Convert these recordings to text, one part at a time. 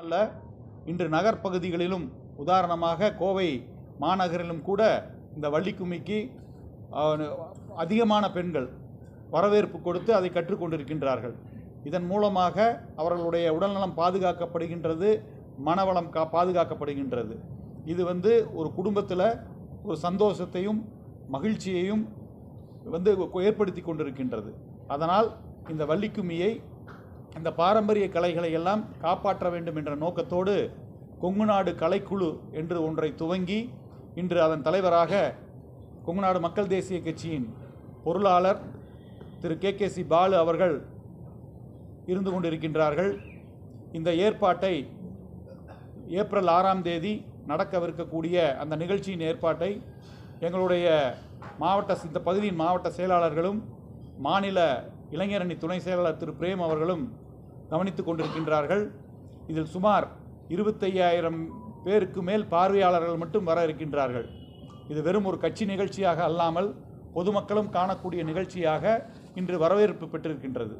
அல்ல இன்று நகர்ப்பகுதிகளிலும் உதாரணமாக கோவை மாநகரிலும் கூட இந்த வள்ளிக்கும்மிக்கு அதிகமான பெண்கள் வரவேற்பு கொடுத்து அதை கற்றுக்கொண்டிருக்கின்றார்கள். இதன் மூலமாக அவர்களுடைய உடல்நலம் பாதுகாக்கப்படுகின்றது மனவளம் கா பாதுகாக்கப்படுகின்றது. இது வந்து ஒரு குடும்பத்தில் ஒரு சந்தோஷத்தையும் மகிழ்ச்சியையும் வந்து ஏற்படுத்தி கொண்டிருக்கின்றது. அதனால் இந்த வள்ளிக்கும்மியை இந்த பாரம்பரிய கலைகளை எல்லாம் காப்பாற்ற வேண்டும் என்ற நோக்கத்தோடு கொங்குநாடு கலைக்குழு என்று ஒன்றை துவங்கி இன்று அதன் தலைவராக கொங்குநாடு மக்கள் தேசிய கட்சியின் பொருளாளர் திரு கே கே சி பாலு அவர்கள் இருந்து கொண்டிருக்கின்றார்கள். இந்த ஏற்பாட்டை ஏப்ரல் ஆறாம் தேதி நடக்கவிருக்கக்கூடிய அந்த நிகழ்ச்சியின் ஏற்பாட்டை எங்களுடைய மாவட்ட இந்த பகுதியின் மாவட்ட செயலாளர்களும் மாநில இளைஞரணி துணை செயலாளர் திரு பிரேம் அவர்களும் கவனித்துக் கொண்டிருக்கின்றார்கள். இதில் சுமார் இருபத்தையாயிரம் பேருக்கு மேல் பார்வையாளர்கள் மட்டும் வர இருக்கின்றார்கள். இது வெறும் ஒரு கட்சி நிகழ்ச்சியாக அல்லாமல் பொதுமக்களும் காணக்கூடிய நிகழ்ச்சியாக இன்று வரவேற்பு பெற்றிருக்கின்றது.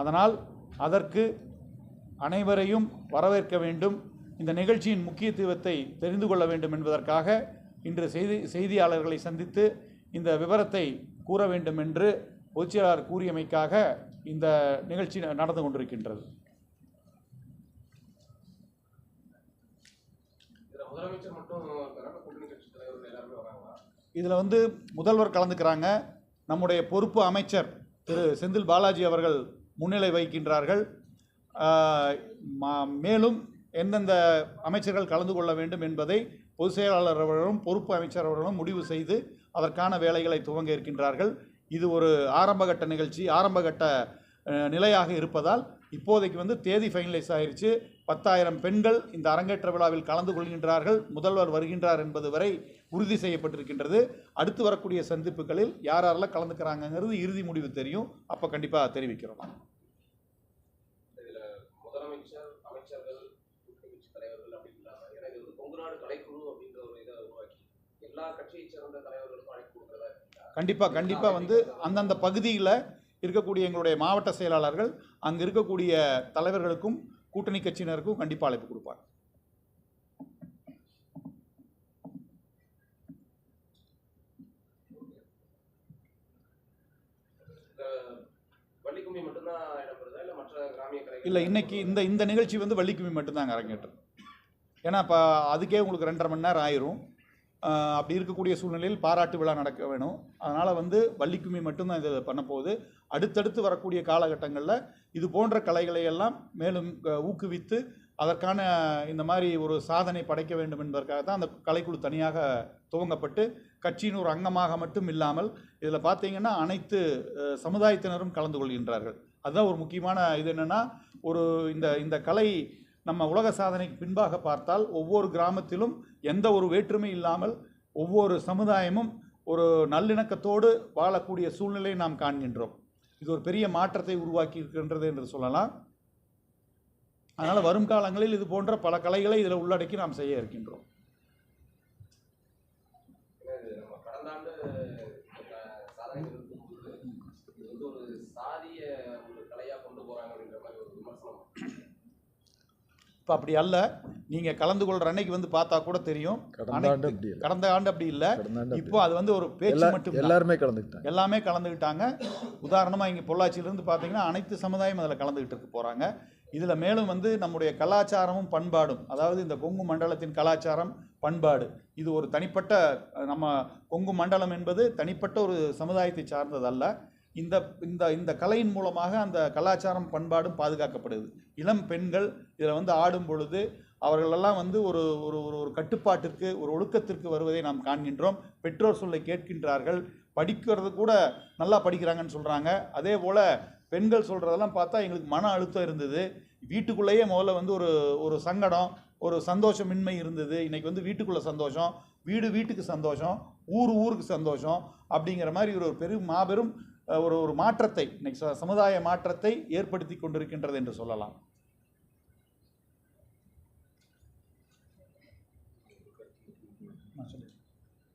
அதனால் அதற்கு அனைவரையும் வரவேற்க வேண்டும். இந்த நிகழ்ச்சியின் முக்கியத்துவத்தை தெரிந்து கொள்ள வேண்டும் என்பதற்காக இன்று செய்தி செய்தியாளர்களை சந்தித்து இந்த விவரத்தை கூற வேண்டும் என்று பொதுச்செயலாளர் கூறியமைக்காக இந்த நிகழ்ச்சி நடந்து கொண்டிருக்கின்றது. இதுல வந்து முதல்வர் கலந்துக்கிறாங்க. நம்முடைய பொறுப்பு அமைச்சர் திரு செந்தில் பாலாஜி அவர்கள் முன்னிலை வகிக்கின்றார்கள். மேலும் எந்தெந்த அமைச்சர்கள் கலந்து கொள்ள வேண்டும் என்பதை பொதுச் செயலாளர் அவர்களும் பொறுப்பு அமைச்சர் அவர்களும் முடிவு செய்து அதற்கான வேலைகளை துவங்க இருக்கின்றார்கள். இது ஒரு ஆரம்பகட்ட நிகழ்ச்சி ஆரம்பகட்ட நிலையாக இருப்பதால் இப்போதைக்கு வந்து தேதி ஃபைனலைஸ் ஆயிடுச்சு பத்தாயிரம் பெண்கள் இந்த அரங்கேற்ற விழாவில் கலந்து கொள்கின்றார்கள். முதல்வர் வருகின்றார் என்பது வரை உறுதி செய்யப்பட்டிருக்கின்றது. அடுத்து வரக்கூடிய சந்திப்புகளில் யார் யாரெல்லாம் கலந்துக்கிறாங்கங்கிறது இறுதி முடிவு தெரியும். அப்போ கண்டிப்பாக தெரிவிக்கிறோம். எல்லா கட்சியை சேர்ந்த தலைவர்களுக்கும் அழைப்பு கொடுக்கிறதா கண்டிப்பாக கண்டிப்பாக வந்து அந்தந்த பகுதியில் இருக்கக்கூடிய எங்களுடைய மாவட்ட செயலாளர்கள் அங்கே இருக்கக்கூடிய தலைவர்களுக்கும் கூட்டணி கட்சியினருக்கும் கண்டிப்பாக அழைப்பு கொடுப்பாங்க. வள்ளிக்கும்மி மட்டும்தான் இல்ல இன்னைக்கு இந்த இந்த நிகழ்ச்சி வந்து வள்ளிக்குமி மட்டும்தாங்க அரங்கேற்றம் ஏன்னா இப்போ அதுக்கே உங்களுக்கு ரெண்டரை மணி நேரம் ஆயிரும். அப்படி இருக்கக்கூடிய சூழ்நிலையில் பாராட்டு விழா நடக்க வேணும். அதனால் வந்து வள்ளிக்கும்மி மட்டும்தான் இதை பண்ண போகுது. அடுத்தடுத்து வரக்கூடிய காலகட்டங்களில் இது போன்ற கலைகளை எல்லாம் மேலும் ஊக்குவித்து அதற்கான இந்த மாதிரி ஒரு சாதனை படைக்க வேண்டும் என்பதற்காக தான் அந்த கலைக்குழு தனியாக துவங்கப்பட்டு கட்சியின் ஒரு அங்கமாக மட்டும் இல்லாமல் இதில் பார்த்தீங்கன்னா அனைத்து சமுதாயத்தினரும் கலந்து கொள்கின்றார்கள். அதுதான் ஒரு முக்கியமான இது என்னென்னா ஒரு இந்த இந்த கலை நம்ம உலக சாதனைக்கு பின்பாக பார்த்தால் ஒவ்வொரு கிராமத்திலும் எந்த ஒரு வேற்றுமை இல்லாமல் ஒவ்வொரு சமுதாயமும் ஒரு நல்லிணக்கத்தோடு வாழக்கூடிய சூழ்நிலையை நாம் காண்கின்றோம். இது ஒரு பெரிய மாற்றத்தை உருவாக்கி இருக்கின்றது என்று சொல்லலாம். அதனால் வரும் காலங்களில் இது போன்ற பல கலைகளை இதில் உள்ளடக்கி நாம் செய்ய இருக்கின்றோம். கடந்த ஆண்டு அஹ், சாதனை இருக்கும்போது இது வந்து ஒரு சாதிய ஒரு கலையா கொண்டு போறாங்க அப்படின்ற மாதிரி ஒரு விமர்சனம் இப்போ அப்படி அல்ல. நீங்கள் கலந்து கொள்கிற அன்னைக்கு வந்து பார்த்தா கூட தெரியும். கடந்த ஆண்டு அப்படி இல்லை. இப்போ அது வந்து ஒரு பேச்சு மட்டும் எல்லாருமே கலந்துக்கிட்டாங்க. எல்லாமே கலந்துக்கிட்டாங்க. உதாரணமாக இங்கே பொள்ளாச்சியிலேருந்து பார்த்தீங்கன்னா அனைத்து சமுதாயம் அதில் கலந்துக்கிட்டு இருக்க போகிறாங்க இதில் மேலும் வந்து நம்முடைய கலாச்சாரமும் பண்பாடும் அதாவது இந்த கொங்கு மண்டலத்தின் கலாச்சாரம் பண்பாடு இது ஒரு தனிப்பட்ட நம்ம கொங்கு மண்டலம் என்பது தனிப்பட்ட ஒரு சமுதாயத்தை சார்ந்ததல்ல. இந்த இந்த இந்த கலையின் மூலமாக அந்த கலாச்சாரம் பண்பாடும் பாதுகாக்கப்படுது. இளம் பெண்கள் இதில் வந்து ஆடும் பொழுது அவர்களெல்லாம் வந்து ஒரு ஒரு ஒரு ஒரு கட்டுப்பாட்டிற்கு ஒரு ஒழுக்கத்திற்கு வருவதை நாம் காண்கின்றோம். பெற்றோர் சொல்லை கேட்கின்றார்கள். படிக்கிறது கூட நல்லா படிக்கிறாங்கன்னு சொல்கிறாங்க அதே போல் பெண்கள் சொல்கிறதெல்லாம் பார்த்தா எங்களுக்கு மன அழுத்தம் இருந்தது. வீட்டுக்குள்ளேயே முதல்ல வந்து ஒரு ஒரு சங்கடம் ஒரு சந்தோஷமின்மை இருந்தது. இன்றைக்கி வந்து வீட்டுக்குள்ளே சந்தோஷம் வீடு வீட்டுக்கு சந்தோஷம் ஊர் ஊருக்கு சந்தோஷம் அப்படிங்கிற மாதிரி ஒரு பெரும் மாபெரும் ஒரு ஒரு மாற்றத்தை இன்னைக்கு சமுதாய மாற்றத்தை ஏற்படுத்தி கொண்டிருக்கின்றது என்று சொல்லலாம்.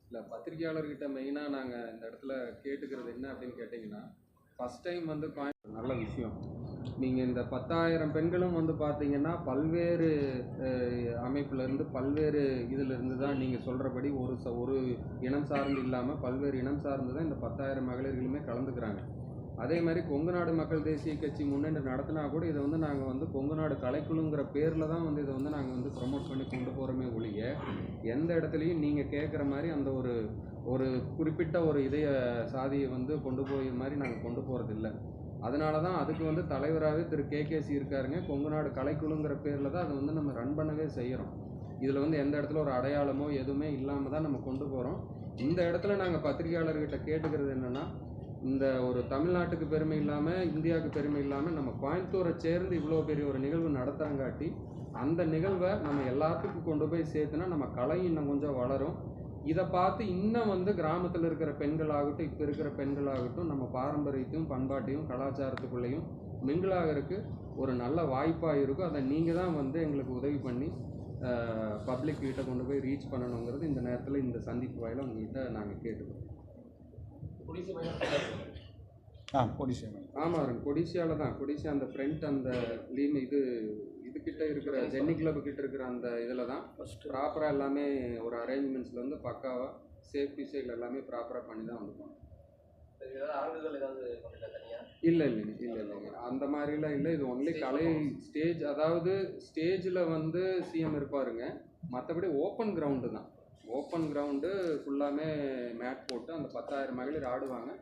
இல்லை பத்திரிகையாளர்கிட்ட மெயினாக நாங்கள் இந்த இடத்துல கேட்டுக்கிறது என்ன அப்படின்னு கேட்டிங்கன்னா ஃபஸ்ட் டைம் வந்து கோயம் நல்ல விஷயம். நீங்கள் இந்த பத்தாயிரம் பெண்களும் வந்து பார்த்தீங்கன்னா பல்வேறு அமைப்புலேருந்து பல்வேறு இதிலிருந்து தான் நீங்கள் சொல்கிறபடி ஒரு ச ஒரு இனம் சார்ந்து இல்லாமல் பல்வேறு இனம் சார்ந்து தான் இந்த பத்தாயிரம் மகளிர்களுமே கலந்துக்கிறாங்க. அதே மாதிரி கொங்கு நாடு மக்கள் தேசிய கட்சி முன்னென்று நடத்தினா கூட இதை வந்து நாங்கள் வந்து கொங்கு நாடு கலைக்குழுங்கிற பேரில் தான் வந்து இதை வந்து நாங்கள் வந்து ப்ரமோட் பண்ணி கொண்டு போகிறோமே ஒழிய எந்த இடத்துலையும் நீங்கள் கேட்குற மாதிரி அந்த ஒரு ஒரு குறிப்பிட்ட ஒரு இதய சாதியை வந்து கொண்டு போய் மாதிரி நாங்கள் கொண்டு போகிறதில்ல அதனால தான் அதுக்கு வந்து தலைவராகவே திரு கேகேசி இருக்காருங்க. கொங்கு நாடு கலைக்குழுங்கிற பேரில் தான் அதை வந்து நம்ம ரன் பண்ணவே செய்கிறோம் இதில் வந்து எந்த இடத்துல ஒரு அடையாளமோ எதுவுமே இல்லாமல் தான் நம்ம கொண்டு போகிறோம் இந்த இடத்துல நாங்கள் பத்திரிகையாளர்கிட்ட கேட்டுக்கிறது என்னென்னா இந்த ஒரு தமிழ்நாட்டுக்கு பெருமை இல்லாமல் இந்தியாவுக்கு பெருமை இல்லாமல் நம்ம கோயம்புத்தூரை சேர்ந்து இவ்வளோ பெரிய ஒரு நிகழ்வு நடத்துறங்காட்டி அந்த நிகழ்வை நம்ம எல்லாத்துக்கும் கொண்டு போய் சேர்த்துனா நம்ம கலை இன்னும் கொஞ்சம் வளரும். இதை பார்த்து இன்னும் வந்து கிராமத்தில் இருக்கிற பெண்களாகட்டும் இப்போ இருக்கிற பெண்களாகட்டும் நம்ம பாரம்பரியத்தையும் பண்பாட்டையும் கலாச்சாரத்துக்குள்ளேயும் மிங்கிளாகிறதுக்கு ஒரு நல்ல வாய்ப்பாக இருக்கும் அதை நீங்கள் தான் வந்து எங்களுக்கு உதவி பண்ணி பப்ளிக் கிட்ட கொண்டு போய் ரீச் பண்ணணுங்கிறது இந்த நேரத்தில் இந்த சந்திப்பு வாயில உங்ககிட்ட நாங்கள் கேட்டுக்கிறோம். ஆ போலீஸ் ஆமாம் கொடிசியால தான். கொடிசியா அந்த ஃப்ரண்ட் அந்த லீம் இது இதுகிட்ட இருக்கிற ஜென்னி கிளப் கிட்ட இருக்கிற அந்த இதில் தான் ப்ராப்பராக எல்லாமே ஒரு அரேஞ்ச்மெண்ட்ஸில் வந்து பக்காவாக சேஃப்டி சைடில் எல்லாமே ப்ராப்பராக பண்ணி தான் வந்து போனோம் இல்லை இல்லைங்க இல்லை இல்லைங்க அந்த மாதிரிலாம் இல்லை. இது ஒன்லி கலை ஸ்டேஜ் அதாவது ஸ்டேஜில் வந்து சிஎம் இருப்பாருங்க. மற்றபடி ஓப்பன் கிரவுண்டு தான். ஓப்பன் கிரவுண்டு ஃபுல்லாமே மேட் போட்டு அந்த பத்தாயிரம் மகளிர் ஆடுவாங்க.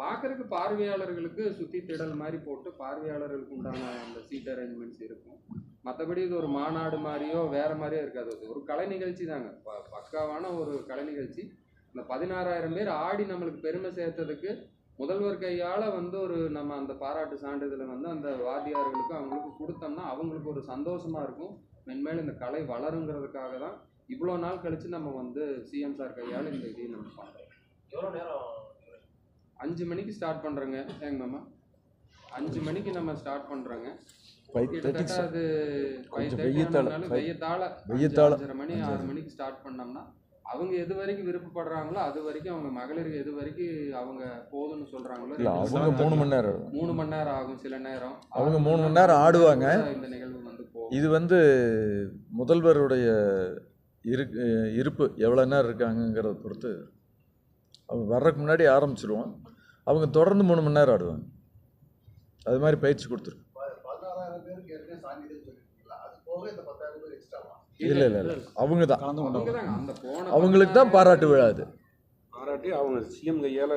பார்க்குறதுக்கு பார்வையாளர்களுக்கு சுற்றி திடல் மாதிரி போட்டு பார்வையாளர்களுக்கு உண்டான அந்த சீட் அரேஞ்ச்மெண்ட்ஸ் இருக்கும். மற்றபடி இது ஒரு மாநாடு மாதிரியோ வேறு மாதிரியோ இருக்காது. அது ஒரு கலை நிகழ்ச்சி தாங்க. ப- பக்காவான ஒரு கலை நிகழ்ச்சி. இந்த பதினாறாயிரம் பேர் ஆடி நம்மளுக்கு பெருமை சேர்த்ததுக்கு முதல்வர் கையால் வந்து ஒரு நம்ம அந்த பாராட்டு சான்றிதழை வந்து அந்த வாத்தியார்களுக்கு அவங்களுக்கு கொடுத்தோம்னா அவங்களுக்கு ஒரு சந்தோஷமாக இருக்கும். மென்மேலும் இந்த கலை வளருங்கிறதுக்காக தான் இவ்வளோ நாள் கழித்து நம்ம வந்து சிஎம் சார் கையால் இந்த இதையும் நம்ம பண்ணுறோம் எவ்வளோ நேரம் அஞ்சு மணிக்கு ஸ்டார்ட் பண்ணுறோங்க ஏங்க மாமா? அஞ்சு மணிக்கு நம்ம ஸ்டார்ட் பண்ணுறோங்க கிட்டத்தட்ட அது வெய்யத்தால, வெய்யத்தால. அஞ்சரை மணி. ஆறு மணிக்கு ஸ்டார்ட் பண்ணோம்னா அவங்க எது வரைக்கும் விருப்பப்படுறாங்களோ அது வரைக்கும் அவங்க மகளிர் எது வரைக்கும் அவங்க போதும்னு சொல்றாங்களோ அவங்க மணி மூணு நேரம். மணி மூணு நேரம் ஆகும் சில நேரம். அவங்க மூணு மணி நேரம் ஆடுவாங்க. இந்த நிகழ்வு வந்து இது வந்து முதல்வருடைய இரு இருப்பு எவ்வளோ நேரம் இருக்காங்கங்கிறத பொறுத்து அவங்க வர்றதுக்கு முன்னாடி ஆரம்பிச்சிருவோம். அவங்க தொடர்ந்து மூணு மணி நேரம் ஆடுவாங்க. அது மாதிரி பயிற்சி கொடுத்துருக்கோம். பதினாறாயிரம் பேருக்கு ஏற்கனவே சான்றிதழ் சொல்லிருக்கீங்களா அது போக இந்த பத்தாயிரம் பேர் எக்ஸ்ட்ராவா இல்லை இல்லை இல்லை. அவங்க தான். அவங்களுக்கு தான் பாராட்டு விழா அது. பாராட்டி அவங்க சிஎம் கையால்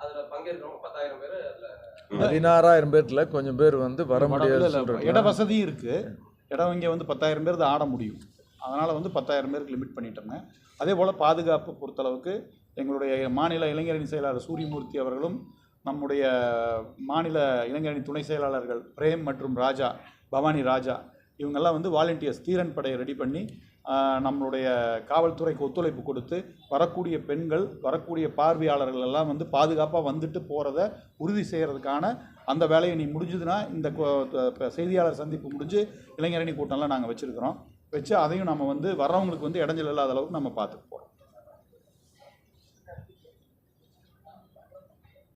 அதுல பதினாறாயிரம் பேர்ல கொஞ்சம் பேர் வந்து வர முடியாது இட வசதியும் இருக்குது இடம் இங்கே வந்து பத்தாயிரம் பேர் தான் ஆட முடியும். அதனால் வந்து பத்தாயிரம் பேருக்கு லிமிட் பண்ணிட்டோங்க அதே போல் பாதுகாப்பு பொறுத்தளவுக்கு எங்களுடைய மாநில இளைஞரணி செயலாளர் சூரியமூர்த்தி அவர்களும் நம்முடைய மாநில இளைஞரணி துணை செயலாளர்கள் பிரேம் மற்றும் ராஜா பவானி ராஜா இவங்கெல்லாம் வந்து வாலண்டியர்ஸ் தீரன் படையை ரெடி பண்ணி நம்மளுடைய காவல்துறைக்கு ஒத்துழைப்பு கொடுத்து வரக்கூடிய பெண்கள் வரக்கூடிய பார்வையாளர்கள் எல்லாம் வந்து பாதுகாப்பாக வந்துட்டு போகிறத உறுதி செய்கிறதுக்கான அந்த வேலையை நீ முடிஞ்சதுன்னா இந்த செய்தியாளர் சந்திப்பு முடிஞ்சு இளைஞரணி கூட்டம்லாம் நாங்கள் வச்சுருக்கிறோம். வச்சு அதையும் நம்ம வந்து வர்றவங்களுக்கு வந்து இடைஞ்சல் இல்லாத அளவுக்கு நம்ம பார்த்துட்டு போகிறோம்